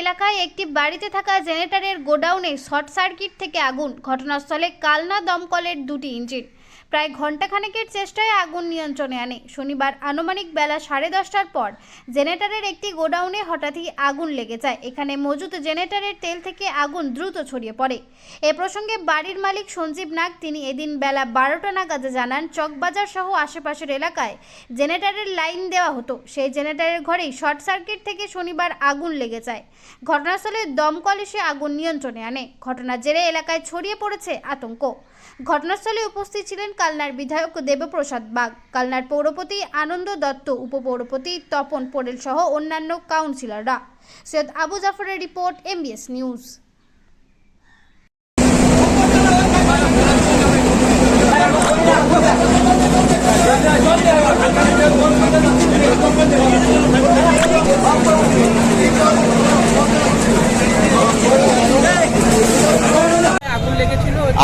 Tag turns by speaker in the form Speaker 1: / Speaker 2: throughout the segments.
Speaker 1: এলাকায় একটি বাড়িতে থাকা জেনারেটরের গোডাউনে শর্ট সার্কিট থেকে আগুন। ঘটনাস্থলে কালনা দমকলের দুটি ইঞ্জিন। প্রায় ঘণ্টাখানেকের চেষ্টায় আগুন নিয়ন্ত্রণে আনে। শনিবার আনুমানিক বেলা সাড়ে দশটার পর জেনারেটরের একটি গোডাউনে হঠাৎই আগুন লেগে যায়। এখানে মজুদ জেনারেটরের তেল থেকে আগুন দ্রুত ছড়িয়ে পড়ে। এ প্রসঙ্গে বাড়ির মালিক সঞ্জীব নাগ, তিনি এদিন বেলা বারোটা নাগাদে জানান, চকবাজার সহ আশেপাশের এলাকায় জেনারেটরের লাইন দেওয়া হতো। সেই জেনারেটরের ঘরেই শর্ট সার্কিট থেকে শনিবার আগুন লেগে যায়। ঘটনাস্থলে দমকল এসে আগুন নিয়ন্ত্রণে আনে। ঘটনার জেরে এলাকায় ছড়িয়ে পড়েছে আতঙ্ক। ঘটনাস্থলে উপস্থিত ছিলেন কালনার বিধায়ক দেবপ্রসাদ বাগ, কালনার পৌরপতি আনন্দ দত্ত, উপপৌরপতি তপন পোড়েল সহ অন্যান্য কাউন্সিলররা। সৈয়দ আবু জাফরের রিপোর্ট, এমবিএস নিউজ।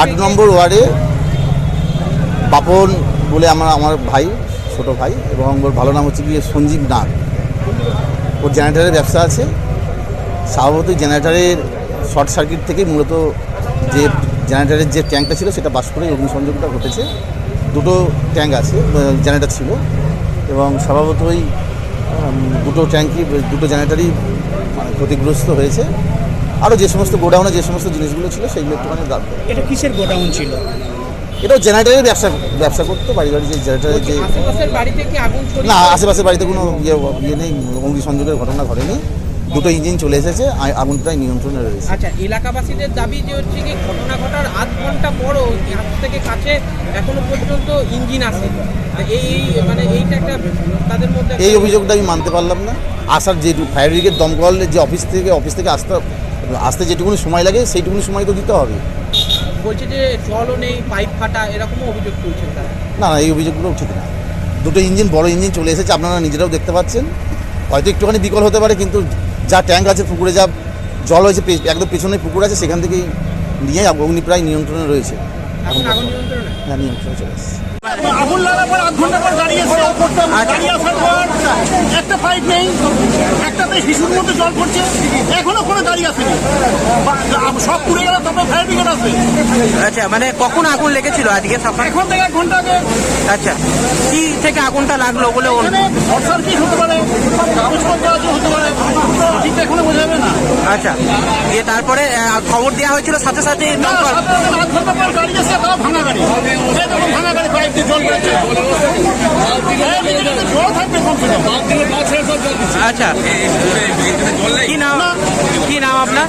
Speaker 2: আট নম্বর ওয়ার্ডে বাপন বলে আমার আমার ভাই, ছোট ভাই, এবং ওর ভালো নাম হচ্ছে গিয়ে সঞ্জীব নাগ। ওর জেনারেটারের ব্যবসা আছে। স্বাভাবিকই জেনারেটারের শর্ট সার্কিট থেকে মূলত যে জেনারেটারের যে ট্যাঙ্কটা ছিল, সেটা বাস করে অগ্নিসংযোগটা ঘটেছে। দুটো ট্যাঙ্ক আছে জেনারেটার ছিল। এবং স্বভাবতই দুটো ট্যাঙ্কই দুটো জেনারেটারই মানে ক্ষতিগ্রস্ত হয়েছে। আরও যে সমস্ত গোডাউনে যে সমস্ত জিনিসগুলো ছিল সেগুলো একটুখানি দাঁড়
Speaker 3: এটা কিসের গোডাউন ছিল?
Speaker 2: এটাও জেনারেটারের ব্যবসা ব্যবসা করতো বাড়ি বাড়ি যে জেনারেটারের যে না আশেপাশের বাড়িতে কোনো ইয়ে ইয়ে নেই অগ্নিসংযোগের ঘটনা ঘটেনি। দুটো ইঞ্জিন চলে এসেছে আগুন প্রায় নিয়ন্ত্রণে রয়েছে।
Speaker 4: আচ্ছা এলাকাবাসীদের দাবি যে হচ্ছে কি ঘটনা ঘটার আধ ঘণ্টা পরও হাত থেকে কাছে এখনও পর্যন্ত ইঞ্জিন আসে এই এই- মানে এইটা একটা তাদের মধ্যে
Speaker 2: এই অভিযোগটা আমি মানতে পারলাম না। আসার যে ফায়ার ব্রিগেড দমকলের যে অফিস থেকে অফিস থেকে আসতে আসতে যেটুকুনি সময় লাগে সেইটুকুনি সময় তো দিতে হবে।
Speaker 4: বলছে যে জলও নেই পাইপ ফাটা এরকমও অভিযোগ তুলছেন তারা।
Speaker 2: না না এই অভিযোগগুলো ঠিক না দুটো ইঞ্জিন বড় ইঞ্জিন চলে এসেছে আপনারা নিজেরাও দেখতে পাচ্ছেন। হয়তো একটুখানি বিকল হতে পারে কিন্তু যা ট্যাঙ্ক আছে পুকুরে যা জল হয়েছে একদম পেছনে পুকুর আছে সেখান থেকেই নিয়ে অগ্নি প্রায় নিয়ন্ত্রণে রয়েছে। হ্যাঁ নিয়ন্ত্রণে চলে এসেছে।
Speaker 5: আগুন লাগার পর আধ ঘণ্টা পর গাড়ি এসে গাড়ি আসার পর একটা পাইপ নেই। একটাতে শিশুর মধ্যে জল পড়ছে এখনও কোনো গাড়ি আসেনি। সব পুড়ে গেল তারপর ফায়ার ব্রিগেড আসবে।
Speaker 6: আচ্ছা মানে কখন আগুন লেগেছিল আজকে সকাল
Speaker 5: এখন থেকে এক ঘণ্টা আগে।
Speaker 6: আচ্ছা কি থেকে আগুনটা লাগল বলে ওর-
Speaker 5: এখানে শর্ট হতে পারে? হতে পারে। ঠিক এখনও বোঝা যাবে না।
Speaker 6: আচ্ছা দিয়ে তারপরে খবর দেওয়া হয়েছিল সাথে সাথে দমকল
Speaker 5: গাড়ি তাও ভাঙা গাড়ি। ভাঙা গাড়ি পাইপ দিয়ে জল বেরোচ্ছে। জল থাকবে
Speaker 6: আচ্ছা। কি নাম? কি নাম আপনার?